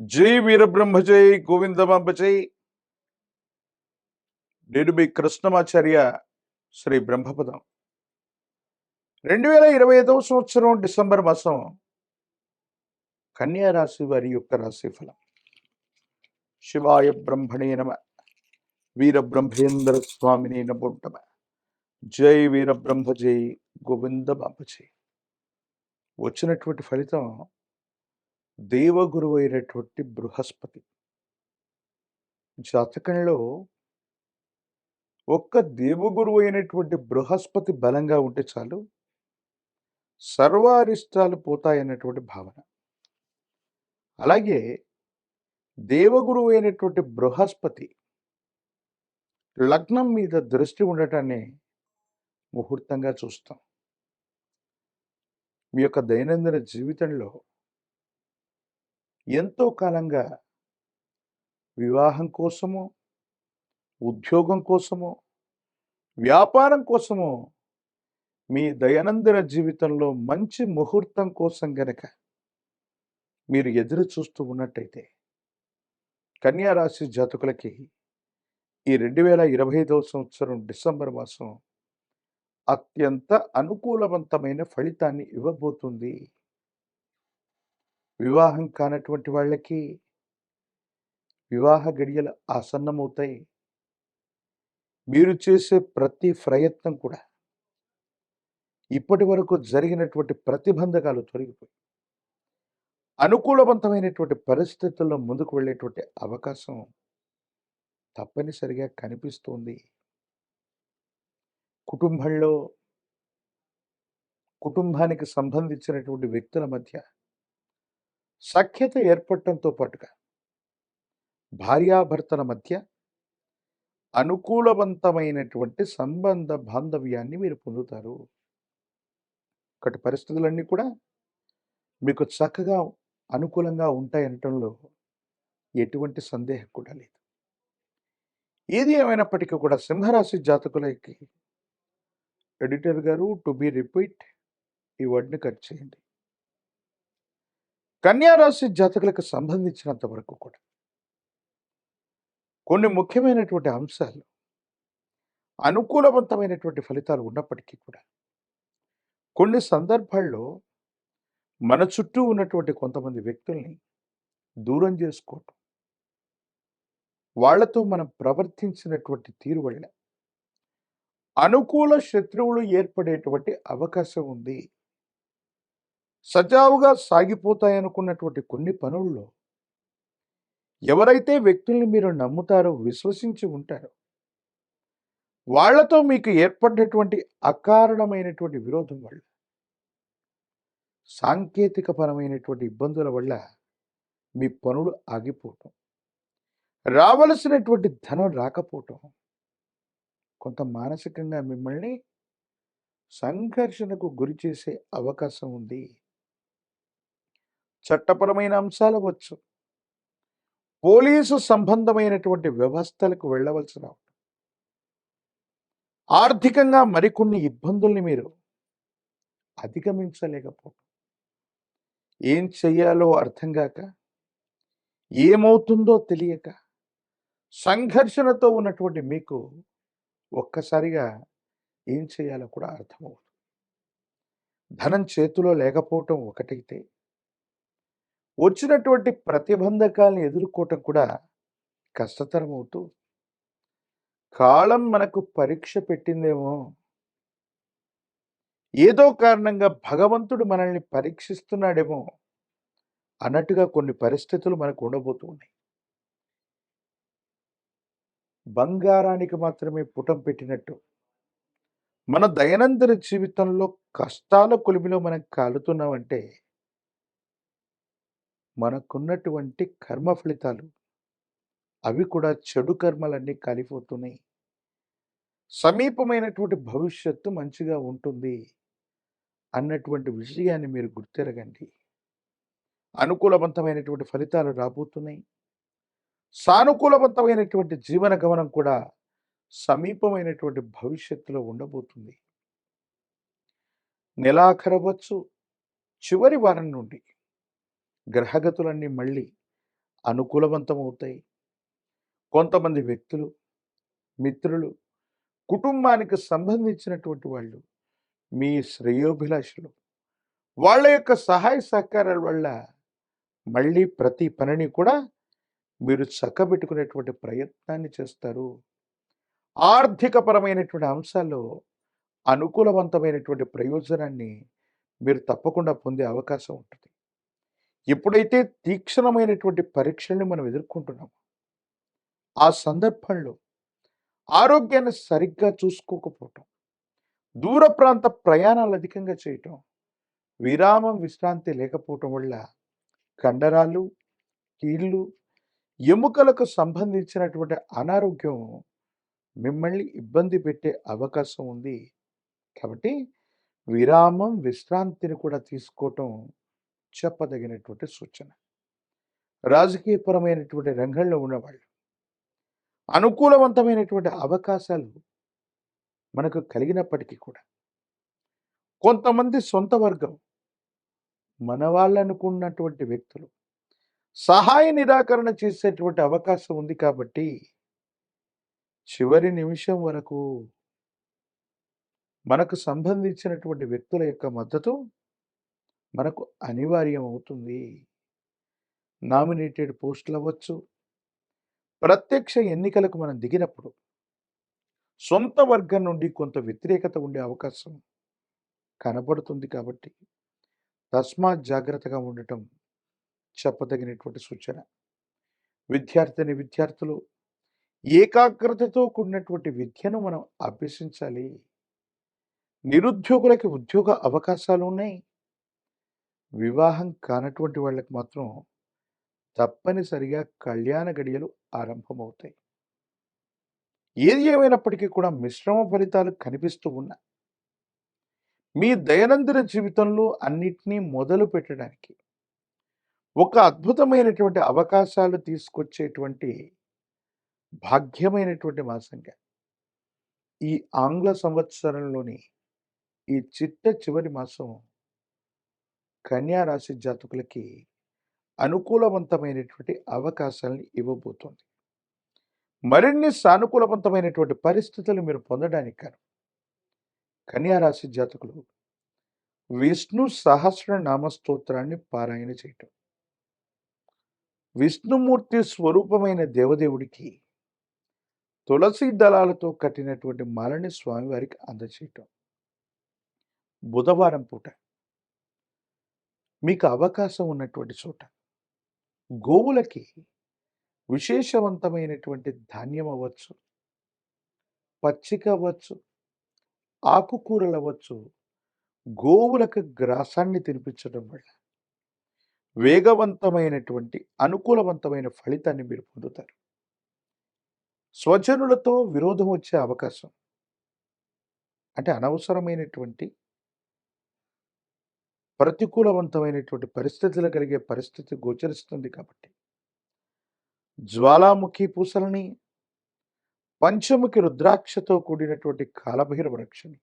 జై వీరబ్రహ్మ జై గోవిందమాంబ జై నేను మీ కృష్ణమాచార్య శ్రీ బ్రహ్మపదం. రెండు వేల ఇరవై ఐదవ సంవత్సరం డిసెంబర్ మాసం కన్యా రాశి వారి యొక్క రాశి ఫలం. శివాయ బ్రహ్మణే నమ వీరబ్రహ్మేంద్ర స్వామిని నమోంటమ జై వీరబ్రహ్మ జై గోవిందమాంబ జై వచ్చినటువంటి ఫలితం దేవగురువు అయినటువంటి బృహస్పతి. జాతకంలో ఒక్క దేవగురువు అయినటువంటి బృహస్పతి బలంగా ఉంటే చాలు సర్వారిష్టాలు పోతాయన్నటువంటి భావన. అలాగే దేవగురువు అయినటువంటి బృహస్పతి లగ్నం మీద దృష్టి ఉండటాన్ని ముహూర్తంగా చూస్తాం. మీ యొక్క దైనందిన జీవితంలో ఎంతో కాలంగా వివాహం కోసము ఉద్యోగం కోసము వ్యాపారం కోసము మీ దైనందిన జీవితంలో మంచి ముహూర్తం కోసం గనక మీరు ఎదురు చూస్తూ ఉన్నట్టయితే కన్యా రాశి జాతకులకి ఈ రెండు వేల ఇరవై ఐదవ సంవత్సరం డిసెంబర్ మాసం అత్యంత అనుకూలవంతమైన ఫలితాన్ని ఇవ్వబోతుంది. వివాహం కానటువంటి వాళ్ళకి వివాహ గడియలు ఆసన్నమవుతాయి. మీరు చేసే ప్రతి ప్రయత్నం కూడా ఇప్పటి వరకు జరిగినటువంటి ప్రతిబంధకాలు తొలగిపోయి అనుకూలవంతమైనటువంటి పరిస్థితుల్లో ముందుకు వెళ్ళేటువంటి అవకాశం తప్పనిసరిగా కనిపిస్తుంది. కుటుంబంలో కుటుంబానికి సంబంధించినటువంటి వ్యక్తుల మధ్య సఖ్యత ఏర్పడటంతో పాటుగా భార్యాభర్తల మధ్య అనుకూలవంతమైనటువంటి సంబంధ బాంధవ్యాన్ని మీరు పొందుతారు. ఒకటి పరిస్థితులన్నీ కూడా మీకు చక్కగా అనుకూలంగా ఉంటాయనటంలో ఎటువంటి సందేహం కూడా లేదు. ఏది ఏమైనప్పటికీ కూడా సింహరాశి జాతకులకి ఎడిటర్ గారు టు బి రిపీట్ ఈ వర్డ్ని కట్ చేయండి. కన్యా రాశి జాతకులకు సంబంధించినంత వరకు కూడా కొన్ని ముఖ్యమైనటువంటి అంశాలు అనుకూలవంతమైనటువంటి ఫలితాలు ఉన్నప్పటికీ కూడా కొన్ని సందర్భాల్లో మన చుట్టూ ఉన్నటువంటి కొంతమంది వ్యక్తుల్ని దూరం చేసుకోవటం వాళ్ళతో మనం ప్రవర్తించినటువంటి తీరు వల్ల అనుకూల శత్రువులు ఏర్పడేటువంటి అవకాశం ఉంది. సజావుగా సాగిపోతాయనుకున్నటువంటి కొన్ని పనుల్లో ఎవరైతే వ్యక్తుల్ని మీరు నమ్ముతారో విశ్వసించి ఉంటారో వాళ్ళతో మీకు ఏర్పడినటువంటి అకారణమైనటువంటి విరోధం వల్ల సాంకేతిక పరమైనటువంటి ఇబ్బందుల వల్ల మీ పనులు ఆగిపోవటం రావలసినటువంటి ధనం రాకపోవటం కొంత మానసికంగా మిమ్మల్ని సంఘర్షణకు గురి చేసే అవకాశం ఉంది. చట్టపరమైన అంశాలు అవ్వచ్చు. పోలీసు సంబంధమైనటువంటి వ్యవస్థలకు వెళ్ళవలసి రావటం. ఆర్థికంగా మరికొన్ని ఇబ్బందుల్ని మీరు అధిగమించలేకపోవటం. ఏం చెయ్యాలో అర్థం కాక ఏమవుతుందో తెలియక సంఘర్షణతో ఉన్నటువంటి మీకు ఒక్కసారిగా ఏం చేయాలో కూడా అర్థమవుతుంది ధనం చేతిలో లేకపోవటం ఒకటైతే వచ్చినటువంటి ప్రతిబంధకాలను ఎదుర్కోవటం కూడా కష్టతరం అవుతూ కాలం మనకు పరీక్ష పెట్టిందేమో. ఏదో కారణంగా భగవంతుడు మనల్ని పరీక్షిస్తున్నాడేమో అన్నట్టుగా కొన్ని పరిస్థితులు మనకు ఉండబోతూ ఉన్నాయి. బంగారానికి మాత్రమే పుటం పెట్టినట్టు మన దైనందిన జీవితంలో కష్టాల కొలిమిలో మనం కాలుతున్నామంటే మనకున్నటువంటి కర్మ ఫలితాలు అవి కూడా చెడు కర్మలన్నీ కాలిపోతున్నాయి సమీపమైనటువంటి భవిష్యత్తు మంచిగా ఉంటుంది అన్నటువంటి విషయాన్ని మీరు గుర్తెరగండి. అనుకూలవంతమైనటువంటి ఫలితాలు రాబోతున్నాయి. సానుకూలవంతమైనటువంటి జీవన గమనం కూడా సమీపమైనటువంటి భవిష్యత్తులో ఉండబోతుంది. నెలాఖరవచ్చు చివరి వారం నుండి గ్రహగతులన్నీ మళ్ళీ అనుకూలవంతమవుతాయి. కొంతమంది వ్యక్తులు మిత్రులు కుటుంబానికి సంబంధించినటువంటి వాళ్ళు మీ శ్రేయోభిలాషులు వాళ్ళ యొక్క సహాయ సహకారాల వల్ల మళ్ళీ ప్రతి పనిని కూడా మీరు చక్కబెట్టుకునేటువంటి ప్రయత్నాన్ని చేస్తారు. ఆర్థికపరమైనటువంటి అంశాల్లో అనుకూలవంతమైనటువంటి ప్రయోజనాన్ని మీరు తప్పకుండా పొందే అవకాశం ఉంటుంది. ఎప్పుడైతే తీక్షణమైనటువంటి పరీక్షల్ని మనం ఎదుర్కొంటున్నామో ఆ సందర్భంలో ఆరోగ్యాన్ని సరిగ్గా చూసుకోకపోవటం దూర ప్రాంత ప్రయాణాలు అధికంగా చేయటం విరామం విశ్రాంతి లేకపోవటం వల్ల కండరాలు కీళ్ళు ఎముకలకు సంబంధించినటువంటి అనారోగ్యం మిమ్మల్ని ఇబ్బంది పెట్టే అవకాశం ఉంది. కాబట్టి విరామం విశ్రాంతిని కూడా తీసుకోవటం చెప్పదగినటువంటి సూచన. రాజకీయపరమైనటువంటి రంగంలో ఉన్నవాళ్ళు అనుకూలవంతమైనటువంటి అవకాశాలు మనకు కలిగినప్పటికీ కూడా కొంతమంది సొంత వర్గం మన వాళ్ళనుకున్నటువంటి వ్యక్తులు సహాయ నిరాకరణ చేసేటువంటి అవకాశం ఉంది కాబట్టి చివరి నిమిషం వరకు మనకు సంబంధించినటువంటి వ్యక్తుల యొక్క మద్దతు మనకు అనివార్యం అవుతుంది నామినేటెడ్ పోస్టులు అవ్వచ్చు ప్రత్యక్ష ఎన్నికలకు మనం దిగినప్పుడు సొంత వర్గం నుండి కొంత వ్యతిరేకత ఉండే అవకాశం కనబడుతుంది కాబట్టి తస్మాత్ జాగ్రత్తగా ఉండటం చెప్పదగినటువంటి సూచన. విద్యార్థిని విద్యార్థులు ఏకాగ్రతతో కూడినటువంటి విద్యను మనం అభ్యసించాలి. నిరుద్యోగులకి ఉద్యోగ అవకాశాలు ఉన్నాయి. వివాహం కానటువంటి వాళ్ళకి మాత్రం తప్పనిసరిగా కళ్యాణ గడియలు ఆరంభమవుతాయి. ఏది ఏమైనప్పటికీ కూడా మిశ్రమ ఫలితాలు కనిపిస్తూ ఉన్నా మీ దైనందిన జీవితంలో అన్నిటినీ మొదలు పెట్టడానికి ఒక అద్భుతమైనటువంటి అవకాశాలు తీసుకొచ్చేటువంటి భాగ్యమైనటువంటి మాసంగా. ఈ ఆంగ్ల సంవత్సరంలోని ఈ చిట్ట చివరి మాసం కన్యా రాశి జాతకులకి అనుకూలవంతమైనటువంటి అవకాశాలను ఇవ్వబోతోంది. మరిన్ని సానుకూలవంతమైనటువంటి పరిస్థితులు మీరు పొందడానికి కాను కన్యా రాశి జాతకులు విష్ణు సహస్ర నామస్తోత్రాన్ని పారాయణ చేయటం విష్ణుమూర్తి స్వరూపమైన దేవదేవుడికి తులసి దళాలతో కట్టినటువంటి మాలని స్వామివారికి అందచేయటం బుధవారం పూట మీకు అవకాశం ఉన్నటువంటి చోట గోవులకి విశేషవంతమైనటువంటి ధాన్యం అవ్వచ్చు పచ్చిక అవ్వచ్చు ఆకుకూరలు అవ్వచ్చు గోవులకు గ్రాసాన్ని తినిపించడం వల్ల వేగవంతమైనటువంటి అనుకూలవంతమైన ఫలితాన్ని మీరు పొందుతారు. స్వజనులతో విరోధం వచ్చే అవకాశం అంటే అనవసరమైనటువంటి ప్రతికూలవంతమైనటువంటి పరిస్థితులు కలిగే పరిస్థితి గోచరిస్తుంది కాబట్టి. జ్వాలాముఖి పూసలని పంచముఖి రుద్రాక్షతో కూడినటువంటి కాలభైరవ రక్షని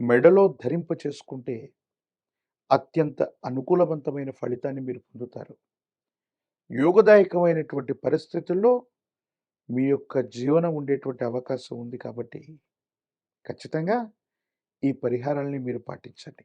మెడలో ధరింప చేసుకుంటే అత్యంత అనుకూలవంతమైన ఫలితాన్ని మీరు పొందుతారు. యోగదాయకమైనటువంటి పరిస్థితుల్లో మీ యొక్క జీవనం ఉండేటువంటి అవకాశం ఉంది కాబట్టి ఖచ్చితంగా ఈ పరిహారాల్ని మీరు పాటించండి.